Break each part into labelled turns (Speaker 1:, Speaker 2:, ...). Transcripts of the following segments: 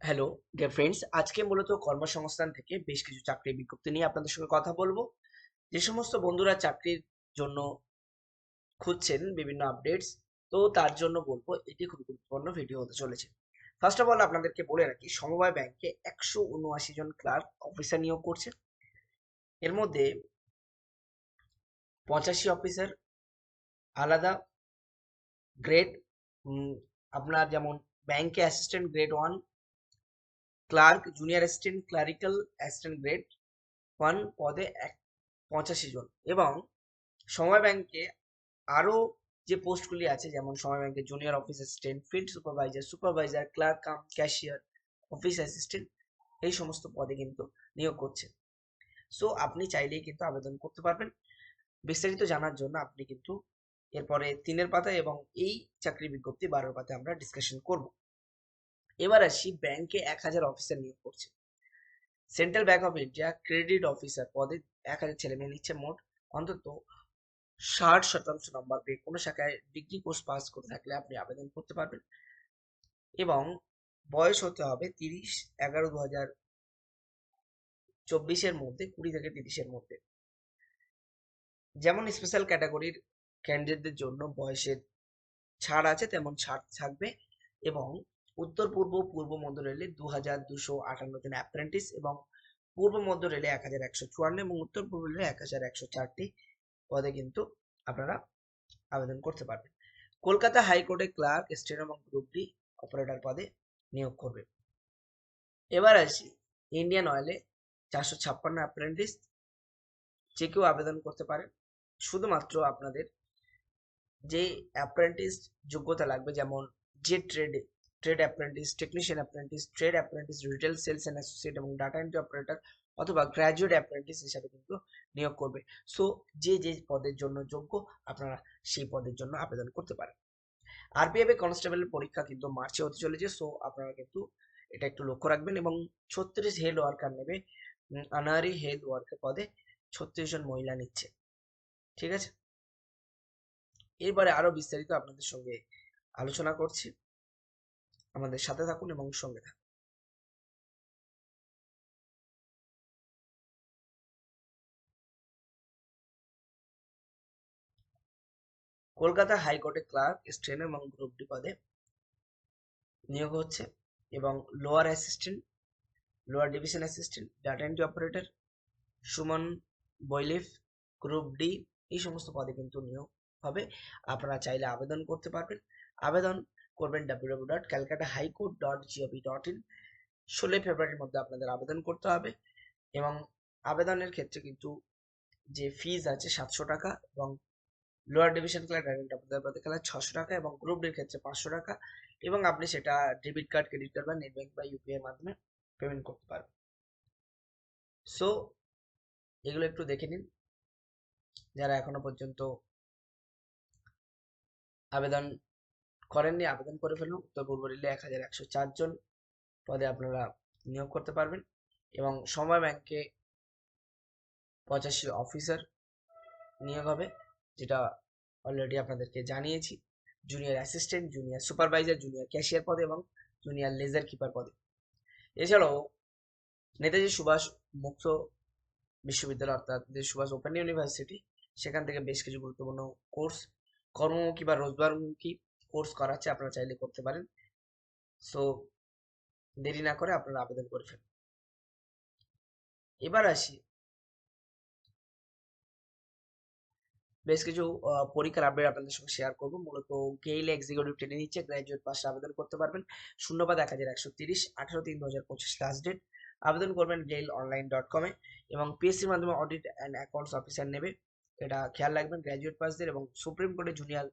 Speaker 1: Hello dear friends আজকে মূলত কর্মসংস্থান থেকে বেশ কিছু চাকরির বিজ্ঞপ্তি নিয়ে আপনাদের সঙ্গে কথা বলব। যে সমস্ত বন্ধুরা চাকরির জন্য খুঁজছেন বিভিন্ন আপডেটস তো তার জন্য বলব, এটি খুব গুরুত্বপূর্ণ ভিডিও হতে চলেছে। ফার্স্ট অফ অল আপনাদেরকে বলে রাখি, সমবায় ব্যাংকে একশো উনআশি জন ক্লার্ক অফিসার নিয়োগ করছে। এর মধ্যে পঁচাশি অফিসার আলাদা গ্রেড আপনার যেমন ব্যাংকে assistant grade one clerk junior assistant clerical assistant grade one পদে এক পঁচাশি জন। এবং সময় ব্যাংকে আরও যে পোস্টগুলি আছে, যেমন সময় ব্যাংকে junior office assistant field supervisor supervisor clerk cum cashier office assistant এই সমস্ত পদে কিন্তু নিয়োগ করছে। সো আপনি চাইলেই কিন্তু আবেদন করতে পারবেন। বিস্তারিত জানার জন্য আপনি কিন্তু এরপরে তিনের পাতায় এবং এই চাকরি বিজ্ঞপ্তি বারোর পাতায় আমরা ডিসকাশন করব। এবার আসি ব্যাংকে এক হাজার অফিসার নিয়োগ করছে। Central bank of India credit officer পদে এক হাজার ছেলে মেয়ে নিচ্ছে মোট অন্তত ষাট শতাংশ নম্বর পেয়ে। কোনো শাখায় ডিগ্রি কোর্স পাস করে থাকলে আপনি আবেদন করতে পারবেন। এবং বয়স হতে হবে তিরিশ এগারো দু হাজার চব্বিশের মধ্যে, কুড়ি থেকে তিরিশের মধ্যে। যেমন স্পেশাল ক্যাটাগরির ক্যান্ডিডেটদের জন্য বয়সের ছাড় আছে, তেমন ছাড় থাকবে। এবং উত্তর পূর্ব পূর্ব মধ্য রেলে দু হাজার দুশো আটান্ন জন অ্যাপ্রেন্টিস এবং পূর্ব মধ্য রেলে এক হাজার একশো চুয়ান্ন এবং উত্তর পূর্ব রেলে এক হাজার একশো চারটি পদে কিন্তু আপনারা আবেদন করতে পারবেন। কলকাতা হাইকোর্টে ক্লার্ক স্টেন এবং গ্রুপ ডি অপারেটর পদে নিয়োগ করবে। এবার আসি ইন্ডিয়ান অয়েলে চারশো ছাপ্পান্ন অ্যাপ্রেন্টিস যে কেউ আবেদন করতে পারেন। শুধুমাত্র আপনাদের যে অ্যাপ্রেন্টিস যোগ্যতা লাগবে, যেমন যে ট্রেডে trade apprentice technician apprentice trade apprentice retail sales and associate এবং ডাটা এন্ট্রি অপারেটর অথবা গ্র্যাজুয়েট অ্যাপ্রেন্টিস হিসাবে কিন্তু নিয়োগ করবে। সো যে যে পদের জন্য যোগ্য আপনারা সেই পদের জন্য আবেদন করতে পারেন। আরপিএফ কনস্টেবলের পরীক্ষা কিন্তু মার্চে হতে চলেছে সো আপনারা কিন্তু এটা একটু লক্ষ্য রাখবেন এবং ছত্রিশ হেড ওয়ার্কার নেবে আনারি হেড ওয়ার্কার পদে ছত্রিশ জন মহিলা নিচ্ছে। ঠিক আছে? এরপরে আরও বিস্তারিত আপনাদের সঙ্গে আলোচনা করছি। আমাদের সাথে থাকুন এবং সঙ্গে থাকুন। কলকাতা হাইকোর্টে ক্লার্ক স্টেন এবং গ্রুপ ডি পদে নিয়োগ হচ্ছে এবং lower assistant, lower division assistant data entry operator, Suman bailiff, group D এই সমস্ত পদে কিন্তু নিয়োগ হবে। আপনারা চাইলে আবেদন করতে পারবেন। আবেদন করবেন W dot Calcutta high court dot GOV dot in ষোলোই ফেব্রুয়ারির মধ্যে আপনাদের আবেদন করতে হবে এবং আবেদনের ক্ষেত্রে কিন্তু যে ফিজ আছে সাতশো টাকা এবং লোয়ার ডিভিশন খেলা ডাইরেক্ট আপনাদের খেলা ছশো টাকা এবং গ্রুপ ডির ক্ষেত্রে পাঁচশো টাকা এবং আপনি সেটা ডেবিট কার্ড ক্রেডিট কার্ড বা নেট ব্যাংক বা ইউপিআই মাধ্যমে পেমেন্ট করতে পারবেন। সো এগুলো একটু দেখে নিন। যারা এখনও পর্যন্ত আবেদন করেননি, আবেদন করে ফেলুন। উত্তর পূর্ব রেলে এক হাজার একশো চারজন পদে আপনারা নিয়োগ করতে পারবেন এবং সময় ব্যাংকে পঁচাশি অফিসার নিয়োগ হবে, যেটা অলরেডি আপনাদেরকে জানিয়েছি। Junior assistant junior supervisor junior cashier পদে এবং জুনিয়র লেজার কিপার পদে। এছাড়াও নেতাজি সুভাষ মুক্ত বিশ্ববিদ্যালয় অর্থাৎ নেতাজি সুভাষ ওপেন ইউনিভার্সিটি, সেখান থেকে বেশ কিছু গুরুত্বপূর্ণ কোর্স। কর্মমুখী বা রোজগারমুখী কোর্স করাচ্ছে, আপনারা চাইলে করতে পারেন। সো দেরি না করে আপনারা আবেদন করে ফেলুন। এবার আসি। বেশ কিছু পরীক্ষার আপডেট আপনাদের সঙ্গে শেয়ার করব। মূলত গেইল এক্সিকিউটিভ ট্রেনে নিচ্ছে গ্র্যাজুয়েট পাশে আবেদন করতে পারবেন। শূন্যপাদ এক হাজার একশো তিরিশ, আঠারো তিন দু হাজার পঁচিশ লাস্ট ডেট আবেদন করবেন গেইল অনলাইন ডট কমে এবং পিএসসির মাধ্যমে অডিট অ্যান্ড অ্যাকাউন্টস অফিসার নেবে। এটা খেয়াল রাখবেন গ্র্যাজুয়েট পাসদের এবং সুপ্রিম কোর্টে জুনিয়র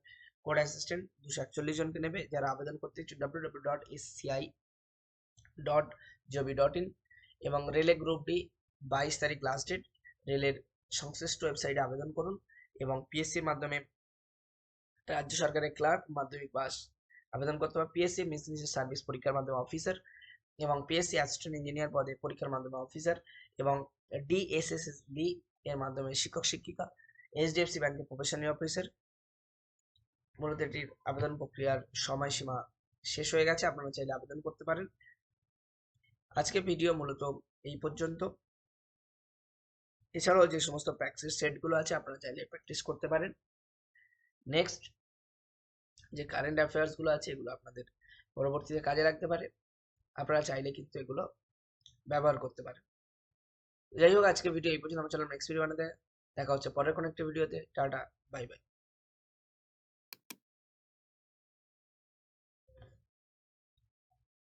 Speaker 1: কোড অ্যাসিস্ট্যান্ট দুশো একচল্লিশ জনকে নেবে। যারা আবেদন করতে ইচ্ছুক W W dot SCI dot GOV dot in এবং রেলে গ্রুপ ডি বাইশ তারিখ লাস্ট ডেট রেলের সংশ্লিষ্ট ওয়েবসাইটে আবেদন করুন এবং পিএসসির মাধ্যমে রাজ্য সরকারের ক্লার্ক মাধ্যমিক পাস আবেদন করতে হবে। পিএসসি মিসলিনিয়াস সার্ভিস পরীক্ষার মাধ্যমে অফিসার এবং পিএসসি অ্যাসিস্ট্যান্ট ইঞ্জিনিয়ার পদে পরীক্ষার মাধ্যমে অফিসার এবং ডিএসএসএসবি এর মাধ্যমে শিক্ষক, শিক্ষিকা এইচডিএফসি ব্যাংকের প্রফেশনাল অফিসার মূলত এটির আবেদন প্রক্রিয়ার সময়সীমা শেষ হয়ে গেছে। আপনারা চাইলে আবেদন করতে পারেন। আজকে ভিডিও মূলত এই পর্যন্ত। এছাড়াও যে সমস্ত প্র্যাকটিস সেটগুলো আছে, আপনারা চাইলে প্র্যাকটিস করতে পারেন। নেক্সট যে কারেন্ট অ্যাফেয়ার্সগুলো আছে, এগুলো আপনাদের পরবর্তীতে কাজে লাগতে পারে। আপনারা চাইলে কিন্তু এগুলো ব্যবহার করতে পারেন। যাই হোক আজকে ভিডিও এই পর্যন্ত। আমার চ্যানেল নেক্সট ভিডিও বানাতে। দেখা হচ্ছে পরের কোনো একটা ভিডিওতে টাটা বাই বাই